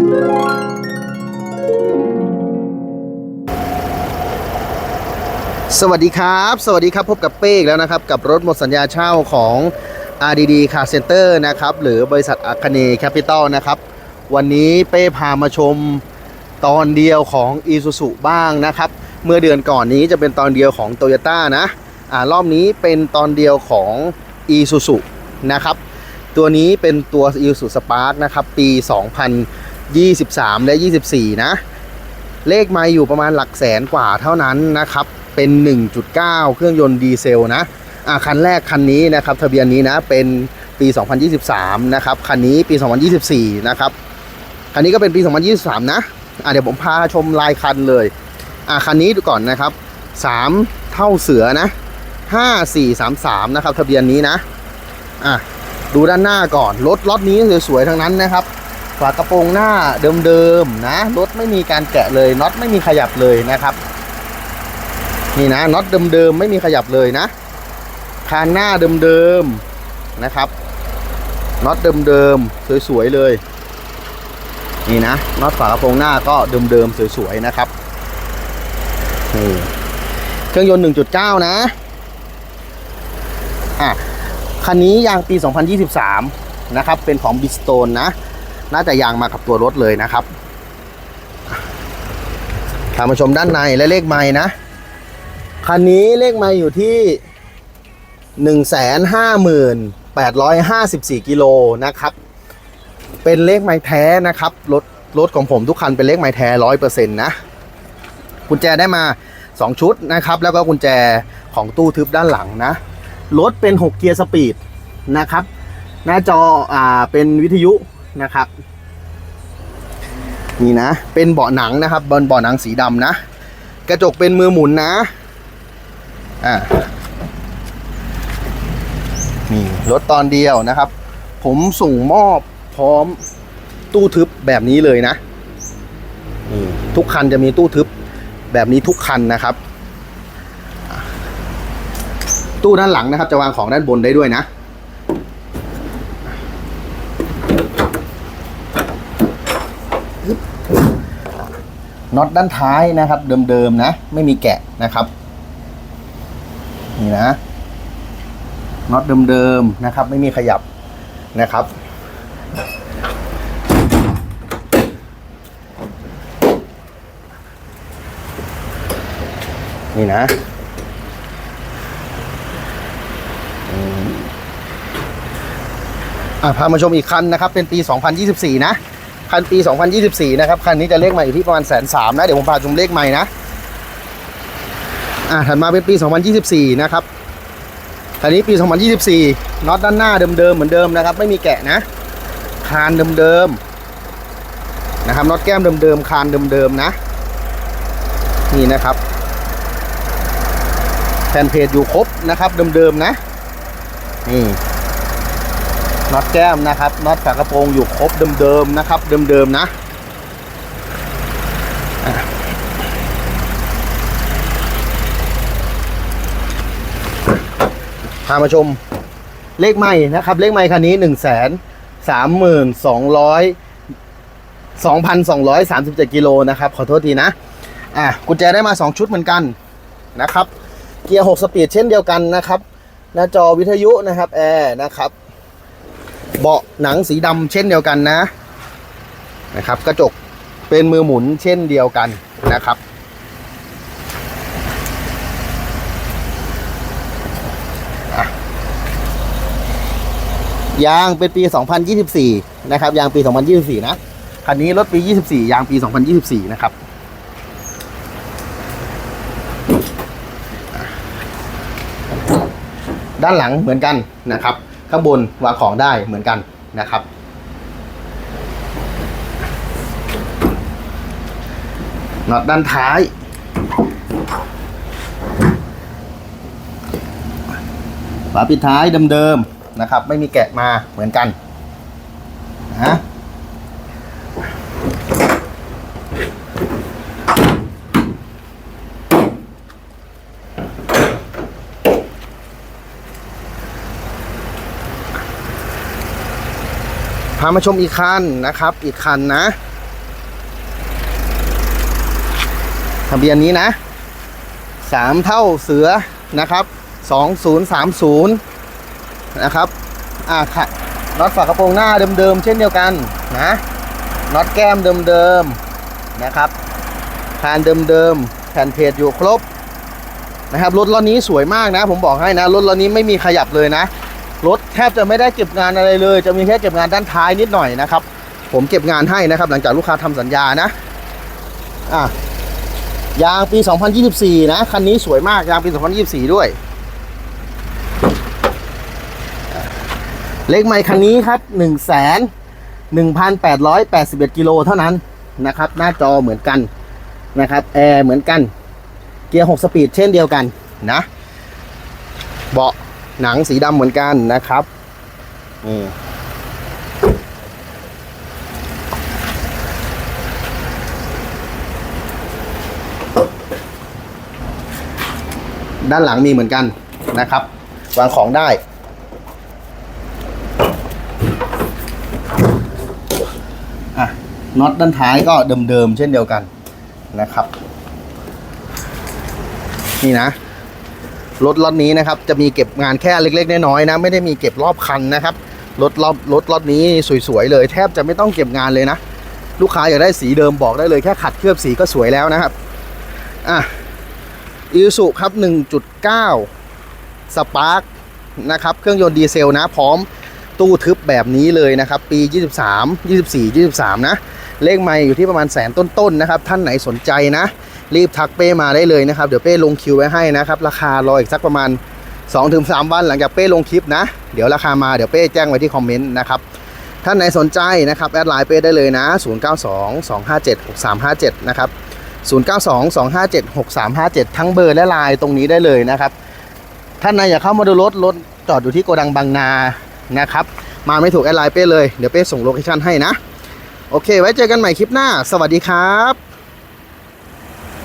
สวัสดีครับ สวัสดีครับพบกับเป้อีกแล้วนะครับ กับรถหมดสัญญาเช่าของ RDD Car Center นะครับ หรือบริษัทอาคเนย์แคปิตอลนะครับ วันนี้เป้พามาชมตอนเดียวของ i s u z u บ้างนะครับ เมื่อเดือนก่อนนี้จะเป็นตอนเดียวของ Toyota นะอ่ารอบนี้เป็นตอนเดียวของ i s u z u นะครับ ตัวนี้เป็นตัว i s u z u Spark นะครับ ปี 23 และ 24 นะ เลขไม่อยู่ประมาณหลักแสนกว่าเท่านั้นนะครับ เป็น 1.9 เครื่องยนต์ดีเซลนะอ่าคันแรกคันนี้นะครับ ทะเบียนนี้นะ เป็นปี 2023 นะครับ คันนี้ปี 2024 นะครับ คันนี้ก็เป็นปี 2023 นะอ่าเดี๋ยวผมพาชมลายคันเลยอ่าคันนี้ดูก่อนนะครับ 3 เท่าเสือนะ 5433 นะครับ ทะเบียนนี้นะอะดูด้านหน้าก่อน รถล็อตนี้สวยๆทั้งนั้นนะครับ ฝากระโปรงหน้าเดิมๆนะรถไม่มีการแกะเลยน็อตไม่มีขยับเลยนะครับ นี่นะน็อตเดิมๆไม่มีขยับเลยนะคานหน้าเดิมๆนะครับน็อตเดิมๆสวยๆเลยนี่นะน็อตฝากระโปรงหน้าก็เดิมๆสวยๆนะครับนี่เครื่องยนต์ 1.9 นะอะคันนี้ยางปี 2023 นะครับ เป็นของบิสโตนนะ น่าจะยางมากับตัวรถเลยนะครับพามาชมด้านในและเลขไม้นะ คันนี้เลขไม้อยู่ที่158,854กิโลนะครับ เป็นเลขไม้แท้นะครับรถรถของผมทุกคันเป็นเลขไม้แท้ร้อยเปอร์เซ็นต์นะกุญแจได้มา 2 ชุดนะครับ แล้วก็กุญแจของตู้ทึบด้านหลังนะ รถเป็น 6 เกียร์สปีดนะครับ หน้าจออ่าเป็นวิทยุ นะครับ นี่นะ เป็นเบาะหนังนะครับบนเบาะหนังสีดำนะ กระจกเป็นมือหมุนนะอ่านี่รถตอนเดียวนะครับ ผมส่งมอบพร้อมตู้ทึบแบบนี้เลยนะนี่ทุกคันจะมีตู้ทึบแบบนี้ทุกคันนะครับ ตู้ด้านหลังนะครับ จะวางของด้านบนได้ด้วยนะ น็อตด้านท้ายนะครับ เดิมๆนะ ไม่มีแกะนะครับ นี่นะน็อตเดิมๆนะครับ ไม่มีขยับนะครับ นี่นะอะพามาชมอีกคันนะครับ เป็นปี 2024 นะ คันปี 2024 นะครับ คันนี้จะเลขใหม่อยู่ที่ประมาณแสนสามนะ เดี๋ยวผมพาชมเลขใหม่นะ อะถัดมาเป็นปี 2024 นะครับ คันนี้ปี 2024 น็อตด้านหน้าเดิมๆ เหมือนเดิมนะครับ ไม่มีแกะนะ คานเดิมๆ นะครับ น็อตแก้มเดิมๆ คานเดิมๆ นะ นี่นะครับ แผ่นเพจอยู่ครบนะครับ เดิมๆ นะ นี่ น็อตแก้มนะครับน็อตฝากระโปรงอยู่ครบเดิมๆนะครับ เดิมๆนะอะพามาชมเลขใหม่นะครับ เลขใหม่คันนี้หนึ่งแสนสามหมื่นสองร้อยสองพันสองร้อยสามสิบเจ็ดกิโลนะครับ ขอโทษทีนะ อะกุญแจได้มาสองชุดเหมือนกันนะครับ เกียร์6สปีดเช่นเดียวกันนะครับ หน้าจอวิทยุนะครับแอร์นะครับ เบาะหนังสีดำเช่นเดียวกันนะนะครับ กระจกเป็นมือหมุนเช่นเดียวกันนะครับ ยางเป็นปี 2024 นะครับ ยางปี 2024 นะ คันนี้รถปี 24 ยางปี 2024 นะครับด้านหลังเหมือนกันนะครับ ข้างบนวางของได้เหมือนกันนะครับ น็อตด้านท้าย ฝาปิดท้ายเดิมๆนะครับ ไม่มีแกะมาเหมือนกัน พามาชมอีกคันนะครับ อีกคันนะ ทะเบียนนี้นะสามเท่าเสือนะครับสองศูนย์สามศูนย์นะครับอ่าค่ะน็อตฝากระโปรงหน้าเดิมๆเช่นเดียวกันนะน็อตแก้มเดิมๆนะครับคานเดิมๆแผ่นเพจอยู่ครบนะครับรถล้อนี้สวยมากนะ ผมบอกให้นะรถล้อนี้ไม่มีขยับเลยนะ รถแทบจะไม่ได้เก็บงานอะไรเลย จะมีแค่เก็บงานด้านท้ายนิดหน่อยนะครับ ผมเก็บงานให้นะครับ หลังจากลูกค้าทำสัญญานะอะยางปี 2024 นะ คันนี้สวยมากยางปี 2024 ด้วย เลขใหม่คันนี้ครับ 1 1 8 8 1กิโลเท่านั้นนะครับ หน้าจอเหมือนกันนะครับแอร์เหมือนกัน เกียร์ 6 สปีดเช่นเดียวกันนะ เบาะ หนังสีดำเหมือนกันนะครับนี่ด้านหลังมีเหมือนกันนะครับ วางของได้อะน็อตด้านท้ายก็เดิมๆเช่นเดียวกันนะครับ นี่นะ รถล็อตนี้นะครับจะมีเก็บงานแค่เล็กๆน้อยๆนะไม่ได้มีเก็บรอบคันนะครับรถรอบรถล็อตนี้สวยๆเลย แทบจะไม่ต้องเก็บงานเลยนะ ลูกค้าอยากได้สีเดิมบอกได้เลยแค่ขัดเคลือบสีก็สวยแล้วนะครับอะอีสุครับ 1.9 สปาร์กนะครับเครื่องยนต์ดีเซลนะพร้อมตู้ทึบแบบนี้เลยนะครับ ปี 23 24 23 นะ เลขไม่อยู่ที่ประมาณแสนต้นๆนะครับ ท่านไหนสนใจนะ รีบทักเป้มาได้เลยนะครับ เดี๋ยวเป้ลงคิวไว้ให้นะครับ ราคารออีกสักประมาณ 2-3 วันหลังจากเป้ลงคลิปนะ เดี๋ยวราคามาเดี๋ยวเป้แจ้งไว้ที่คอมเมนต์นะครับท่านไหนสนใจนะครับแอดไลน์เป้ได้เลยนะ 0922576357 นะครับ 0922576357 ทั้งเบอร์และไลน์ตรงนี้ได้เลยนะครับ ท่านไหนอยากเข้ามาดูรถรถจอดอยู่ที่โกดังบางนานะครับ มาไม่ถูกแอดไลน์เป้เลย เดี๋ยวเป้ส่งโลเคชั่นให้นะ โอเค ไว้เจอกันใหม่คลิปหน้า สวัสดีครับ